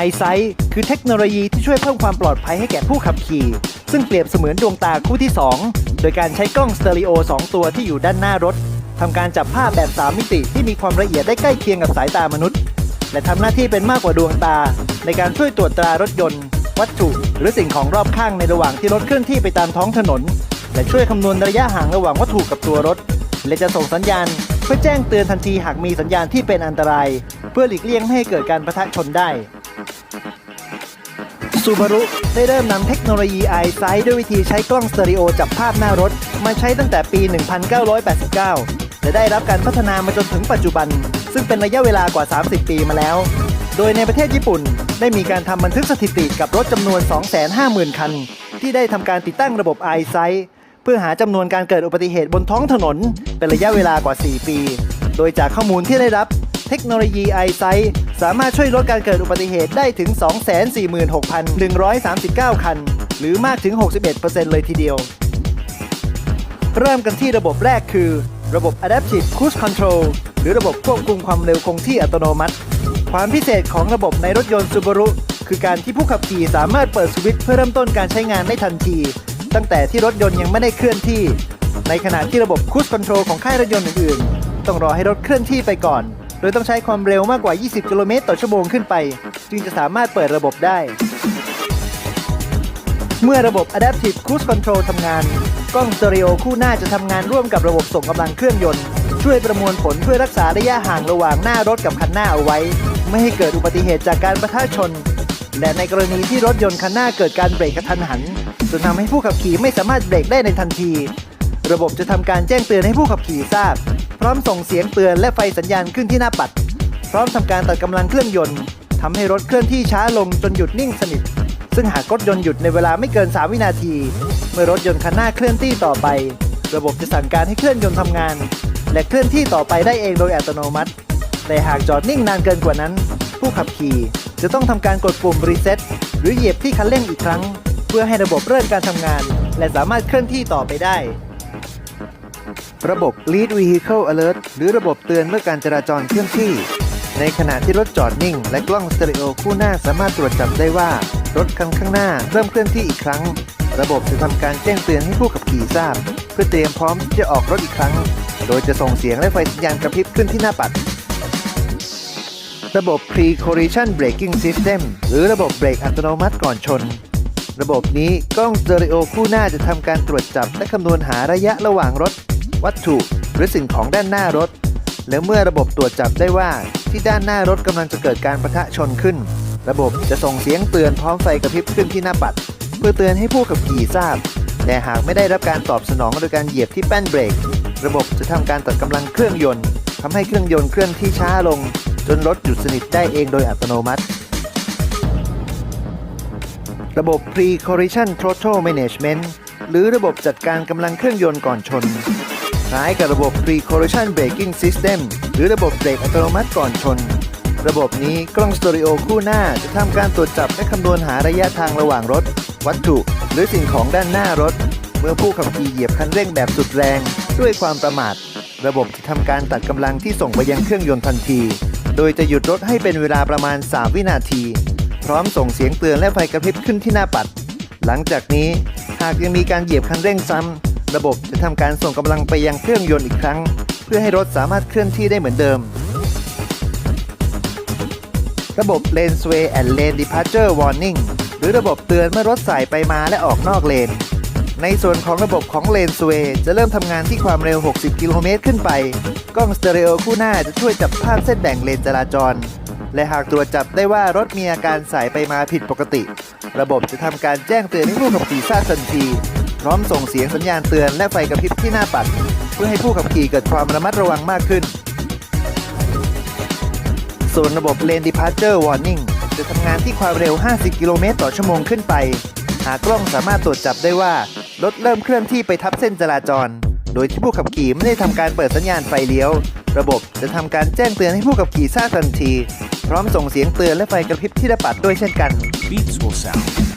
EyeSight คือเทคโนโลยีที่ช่วยเพิ่มความปลอดภัยให้แก่ผู้ขับขี่ ซึ่งเปรียบเสมือนดวงตาคู่ที่ 2 โดยการใช้กล้องสเตอริโอ 2 ตัวที่อยู่ด้านหน้ารถทำการจับภาพแบบ 3 มิติที่มีความละเอียดได้ใกล้เคียงกับสายตามนุษย์ และทำหน้าที่เป็นมากกว่าดวงตา ในการช่วยตรวจตรารถยนต์ วัตถุ หรือสิ่งของรอบข้างในระหว่างที่รถเคลื่อนที่ไปตามท้องถนน และช่วยคำนวณระยะห่างระหว่างวัตถุกับตัวรถ และจะส่งสัญญาณ เพื่อแจ้งเตือนทันทีหากมีสัญญาณที่เป็นอันตราย เพื่อหลีกเลี่ยงไม่ให้เกิดการประทะชนได้ ซูบารุได้เริ่มนำเทคโนโลยี EyeSight ด้วยวิธีใช้กล้องสเตอริโอจับภาพหน้ารถ มาใช้ตั้งแต่ปี 1989 และได้รับการพัฒนามาจนถึงปัจจุบัน ซึ่งเป็นระยะเวลากว่า 30 ปีมาแล้ว โดยในประเทศญี่ปุ่น ได้มีการทำบันทึกสถิติกับรถจำนวน 250,000 คัน ที่ได้ทำการติดตั้งระบบ EyeSight เพื่อหาจำนวนการเกิดอุบัติเหตุบนท้องถนน เป็นระยะเวลากว่า 4 ปี โดยจากข้อมูลที่ได้รับ เทคโนโลยี EyeSight สามารถช่วยลดการเกิดอุบัติเหตุได้ถึง 246,139 คัน หรือมากถึง 61%เลยทีเดียว เริ่มกันที่ระบบแรกคือ ระบบ Adaptive Cruise Control หรือระบบควบคุมความเร็วคงที่อัตโนมัติ ความพิเศษของระบบในรถยนต์ Subaru คือการที่ผู้ขับขี่สามารถเปิดสวิตช์เพื่อเริ่มต้นการใช้งานได้ทันที ตั้งแต่ที่รถยนต์ยังไม่ได้เคลื่อนที่ ในขณะที่ระบบ Cruise Control ของค่ายรถยนต์อื่นๆ ต้องรอให้รถเคลื่อนที่ไปก่อน ดยต้องใช้ความเร็วมากกว่า 20 กิโลเมตรต่อชั่วโมงขึ้นไป จึงจะสามารถเปิดระบบได้ เมื่อระบบ Adaptive Cruise Control ทำงาน กล้องสเตอริโอคู่หน้าจะทำงานร่วมกับระบบส่งกำลังเครื่องยนต์ ช่วยประมวลผลเพื่อรักษาระยะห่างระหว่างหน้ารถกับคันหน้าเอาไว้ ไม่ให้เกิดอุบัติเหตุจากการประทะชน และในกรณีที่รถยนต์คันหน้าเกิดการเบรกกระทันหันจนทำให้ผู้ขับขี่ไม่สามารถเบรกได้ในทันที ระบบจะทำการแจ้งเตือนให้ผู้ขับขี่ทราบ ร้อมส่งเสียงเตือนและไฟสัญญาณขึ้นที่หน้าปัด พร้อมทำการตัดกำลังเครื่องยนต์ทำให้รถเคลื่อนที่ช้าลงจนหยุดนิ่งสนิท ซึ่งหากรถยนต์หยุดในเวลาไม่เกิน 3 วินาที เมื่อรถยนต์คันหน้าเคลื่อนที่ต่อไป ระบบจะสั่งการให้เคลื่อนยนต์ทำงาน และเคลื่อนที่ต่อไปได้เองโดยอัตโนมัติ แต่หากจอดนิ่งนานเกินกว่านั้น ผู้ขับขี่จะต้องทำการกดปุ่มรีเซ็ตหรือเหยียบที่คันเร่งอีกครั้ง เพื่อให้ระบบเริ่มการทำงาน และสามารถเคลื่อนที่ต่อไปได้ ระบบ Lead Vehicle Alert หรือระบบเตือนเมื่อการจราจรเคลื่อนที่ ในขณะที่รถจอดนิ่ง และกล้องสเตอริโอคู่หน้าสามารถตรวจจับได้ว่า รถคันข้างหน้าเริ่มเคลื่อนที่อีกครั้ง ระบบจะทำการแจ้งเตือนให้ผู้ขับขี่ทราบ เพื่อเตรียมพร้อมที่จะออกรถอีกครั้ง โดยจะส่งเสียงและไฟสัญญาณกระพริบขึ้นที่หน้าปัด ระบบ Pre-Collision Braking System หรือระบบเบรกอัตโนมัติก่อนชนระบบนี้กล้องสเตอริโอคู่หน้าจะทำการตรวจจับและคำนวณหาระยะระหว่างรถ วัตถุหรือสิ่งของด้านหน้ารถ และเมื่อระบบตรวจจับได้ว่าที่ด้านหน้ารถกำลังจะเกิดการประทะชนขึ้น ระบบจะส่งเสียงเตือนพร้อมไฟกระพริบขึ้นที่หน้าปัด เพื่อเตือนให้ผู้ขับขี่ทราบ แต่หากไม่ได้รับการตอบสนองโดยการเหยียบที่แป้นเบรก ระบบจะทำการตัดกำลังเครื่องยนต์ทำให้เครื่องยนต์เคลื่อนที่ช้าลง จนรถหยุดสนิทได้เองโดยอัตโนมัติ ระบบ Pre-Collision Throttle Management หรือระบบจัดการกำลังเครื่องยนต์ก่อนชน ล้ายกับระบบ Pre-Collision Braking System หรือระบบเบรกอัตโนมัติก่อนชน ระบบนี้กล้องสเตอริโอคู่หน้าจะทำการตรวจจับและคำนวณหาระยะทางระหว่างรถ วัตถุ หรือสิ่งของด้านหน้ารถ เมื่อผู้ขับขี่เหยียบคันเร่งแบบสุดแรง ด้วยความประมาท ระบบจะทำการตัดกำลังที่ส่งไปยังเครื่องยนต์ทันที โดยจะหยุดรถให้เป็นเวลาประมาณ 3 วินาที พร้อมส่งเสียงเตือนและไฟกระพริบขึ้นที่หน้าปัด หลังจากนี้หากยังมีการเหยียบคันเร่งซ้ำ ระบบจะทำการส่งกำลังไปยังเครื่องยนต์อีกครั้ง เพื่อให้รถสามารถเคลื่อนที่ได้เหมือนเดิม ระบบ Lane Sway and Lane Departure Warning หรือระบบเตือนเมื่อรถสายไปมาและออกนอกเลน ในส่วนของระบบของ Lane Sway จะเริ่มทำงานที่ความเร็ว 60 กิโลเมตรขึ้นไป กล้องสเตอริโอคู่หน้าจะช่วยจับภาพเส้นแบ่งเลนจราจร และหากตรวจจับได้ว่ารถมีอาการสายไปมาผิดปกติ ระบบจะทำการแจ้งเตือนให้ผู้ขับขี่ทราบทันที ร้อมส่งเสียงสัญญาณเตือนและไฟกระพริบที่หน้าปัด เพื่อให้ผู้ขับขี่เกิดความระมัดระวังมากขึ้น ส่วนระบบ Lane Departure Warning จะทำงานที่ความเร็ว 50 กิโลเมตรต่อชั่วโมงขึ้นไป หากกล้องสามารถตรวจจับได้ว่า รถเริ่มเคลื่อนที่ไปทับเส้นจราจร โดยที่ผู้ขับขี่ไม่ได้ทำการเปิดสัญญาณไฟเลี้ยว ระบบจะทำการแจ้งเตือนให้ผู้ขับขี่ทราบทันที พร้อมส่งเสียงเตือนและไฟกระพริบที่หน้าปัดด้วยเช่นกัน Beats will sound